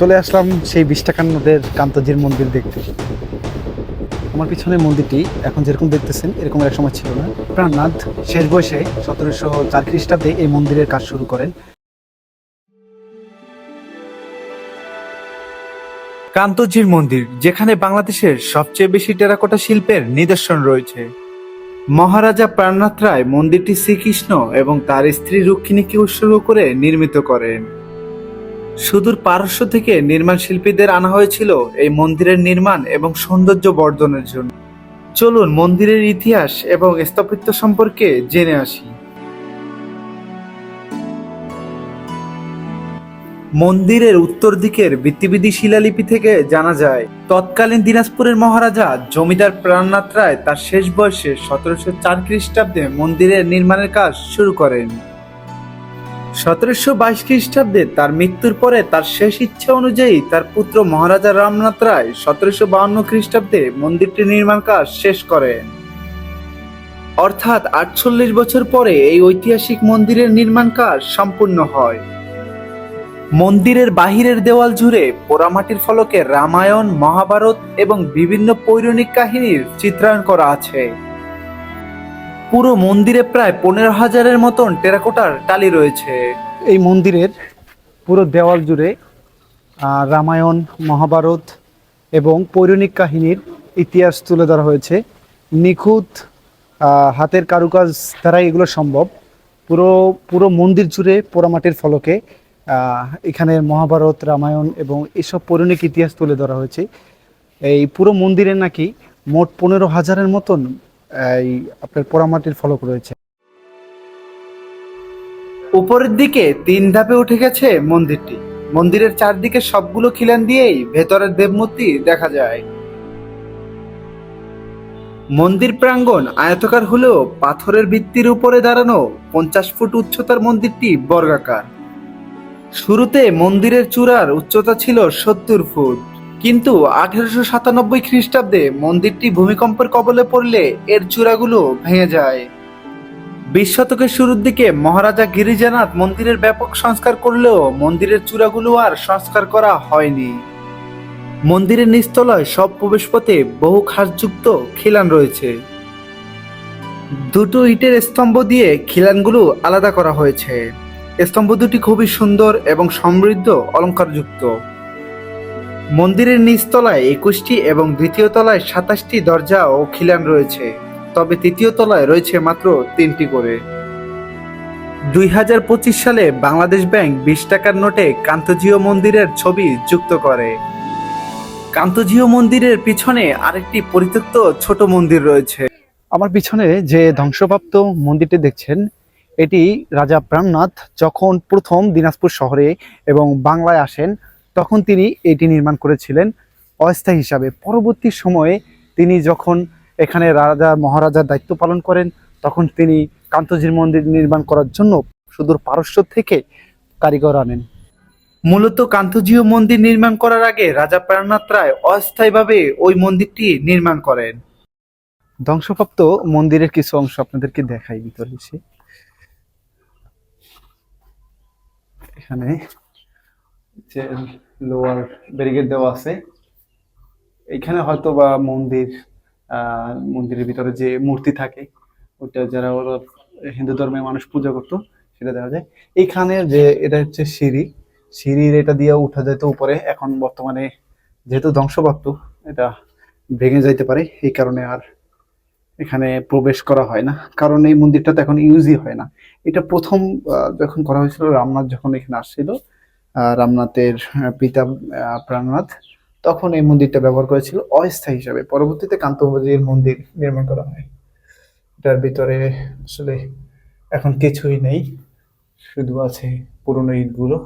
চলে আসলাম সেই বিশ টাকার নোটের কান্তজির মন্দির দেখতে। আমার পিছনে মন্দিরটি এখন যেরকম দেখতেছেন, এরকম এক সময় ছিল না। প্রাণনাথ শেষ বয়সে সতেরোশো চার খ্রিস্টাব্দে এই মন্দিরের কাজ শুরু করেন। কান্তজির মন্দির, যেখানে বাংলাদেশের সবচেয়ে বেশি টেরাকোটা শিল্পের নিদর্শন রয়েছে। মহারাজা প্রাণনাথ রায় মন্দিরটি শ্রীকৃষ্ণ এবং তার স্ত্রী রুক্মিণীকে উৎসর্গ করে নির্মিত করেন। সুদূর পারস্য থেকে নির্মাণ শিল্পীদের আনা হয়েছিল এই মন্দিরের নির্মাণ এবং সৌন্দর্য বর্ধনের জন্য। চলুন মন্দিরের ইতিহাস এবং স্থাপত্য সম্পর্কে জেনে আসি। মন্দিরের উত্তর দিকের বৃত্তিবিধি শিলালিপি থেকে জানা যায়, তৎকালীন দিনাজপুরের মহারাজা জমিদার প্রাণনাথ রায় তার শেষ বয়সে সতেরোশো চার খ্রিস্টাব্দে মন্দিরের নির্মাণের কাজ শুরু করেন। সতেরোশো বাইশ খ্রিস্টাব্দে তার মৃত্যুর পরে তার শেষ ইচ্ছা অনুযায়ী তার পুত্র মহারাজা রামনাথ রায় সতেরোশো বাউন্ন খ্রিস্টাব্দে মন্দিরটি নির্মাণ কাজ শেষ করেন। অর্থাৎ আটচল্লিশ বছর পরে এই ঐতিহাসিক মন্দিরের নির্মাণ কাজ সম্পূর্ণ হয়। মন্দিরের বাহিরের দেওয়াল জুড়ে পোড়ামাটির ফলকে রামায়ণ, মহাভারত এবং বিভিন্ন পৌরাণিক কাহিনীর চিত্রায়ন করা আছে। পুরো মন্দিরে প্রায় পনেরো হাজারের মতন টেরাকোটার টালি রয়েছে। এই মন্দিরের পুরো দেওয়াল জুড়ে রামায়ণ, মহাভারত এবং পৌরাণিক কাহিনীর ইতিহাস তুলে ধরা হয়েছে। নিখুঁত হাতের কারুকাজ দ্বারাই এগুলো সম্ভব। পুরো পুরো মন্দির জুড়ে পোড়ামাটির ফলকে এখানে মহাভারত, রামায়ণ এবং এসব পৌরাণিক ইতিহাস তুলে ধরা হয়েছে। এই পুরো মন্দিরে নাকি মোট পনেরো হাজারের মতন এই আপনার পোড়ামাটির ফলক রয়েছে উপরের দিকে তিন ধাপে উঠে গেছে মন্দিরটি। মন্দিরের চারদিকে সবগুলো খিলান দিয়েই ভেতরের দেবমূর্তি দেখা যায়। মন্দির প্রাঙ্গণ আয়তকার হলেও পাথরের ভিত্তির উপরে দাঁড়ানো পঞ্চাশ ফুট উচ্চতার মন্দিরটি বর্গাকার। শুরুতে মন্দিরের চূড়ার উচ্চতা ছিল সত্তর ফুট। কিন্তু আঠেরোশো সাতানব্বই খ্রিস্টাব্দে মন্দিরটি ভূমিকম্পের কবলে পড়লে এর চূড়াগুলো ভেঙে যায়। বিশ শতকের শুরুর দিকে মহারাজা গিরিজানাথ মন্দিরের ব্যাপক সংস্কার করলেও মন্দিরের চূড়াগুলো আর সংস্কার করা হয়নি। মন্দিরের নিচতলায় সব প্রবেশপথে বহু খাসযুক্ত খিলান রয়েছে। দুটো ইটের স্তম্ভ দিয়ে খিলানগুলো আলাদা করা হয়েছে। স্তম্ভ দুটি খুবই সুন্দর এবং সমৃদ্ধ অলংকারযুক্ত মন্দিরের নিচতলায় একুশটি এবং দ্বিতীয় তলায় সাতাশটি দরজা ও খিলান রয়েছে, তবে তৃতীয় তলায় রয়েছে মাত্র তিনটি করে। দুই হাজার পঁচিশ সালে বাংলাদেশ ব্যাংক বিশ টাকার নোটে কান্তজিও মন্দিরের ছবি যুক্ত করে। কান্তজিও মন্দিরের পিছনে আরেকটি পরিত্যক্ত ছোট মন্দির রয়েছে। আমার পিছনে যে ধ্বংসপ্রাপ্ত মন্দিরটি দেখছেন, এটি রাজা প্রাণনাথ যখন প্রথম দিনাজপুর শহরে এবং বাংলায় আসেন তখন তিনি এটি নির্মাণ করেছিলেন অস্থায়ী হিসাবে। পরবর্তী সময়ে তিনি যখন এখানে রাজা, মহারাজার দায়িত্ব পালন করেন, তখন তিনি কান্তজির মন্দির নির্মাণ করার জন্য সুদূর পারস্য থেকে কারিগর আনেন। মূলত কান্তজিও মন্দির নির্মাণ করার আগে রাজা প্রাণনাথ রায় অস্থায়ীভাবে ওই মন্দিরটি নির্মাণ করেন। ধ্বংসপ্রাপ্ত মন্দিরের কিছু অংশ আপনাদেরকে দেখাই ভিতরে এখানে যে লোয়ার ব্যারিকেড দেওয়া আছে। এখানে হয়তো বা মন্দির মন্দিরের ভিতরে যে মূর্তি থাকে, ওটা যারা হিন্দু ধর্মের মানুষ পূজা করতো, সেটা দেখা যায়। এইখানে যে এটা হচ্ছে সিঁড়ি, সিঁড়ির এটা দিয়ে উঠা যেত উপরে। এখন বর্তমানে যেহেতু ধ্বংসপ্রাপ্ত, এটা ভেঙে যাইতে পারে, এই কারণে আর এখানে প্রবেশ করা হয় না। কারণ এই মন্দিরটা তো এখন ইউজই হয় না। এটা প্রথম যখন করা হয়েছিল, রামনাথ যখন এখানে আসছিল রামনাথের পিতা প্রাণনাথ, তখন এই মন্দিরটা ব্যবহার করেছিল অস্থায়ী হিসাবে। পরবর্তীতে কান্তবাজির মন্দির নির্মাণ করা হয়। এটার ভিতরে আসলে এখন কিছুই নেই। শুধু আছে পুরনো ইটগুলো।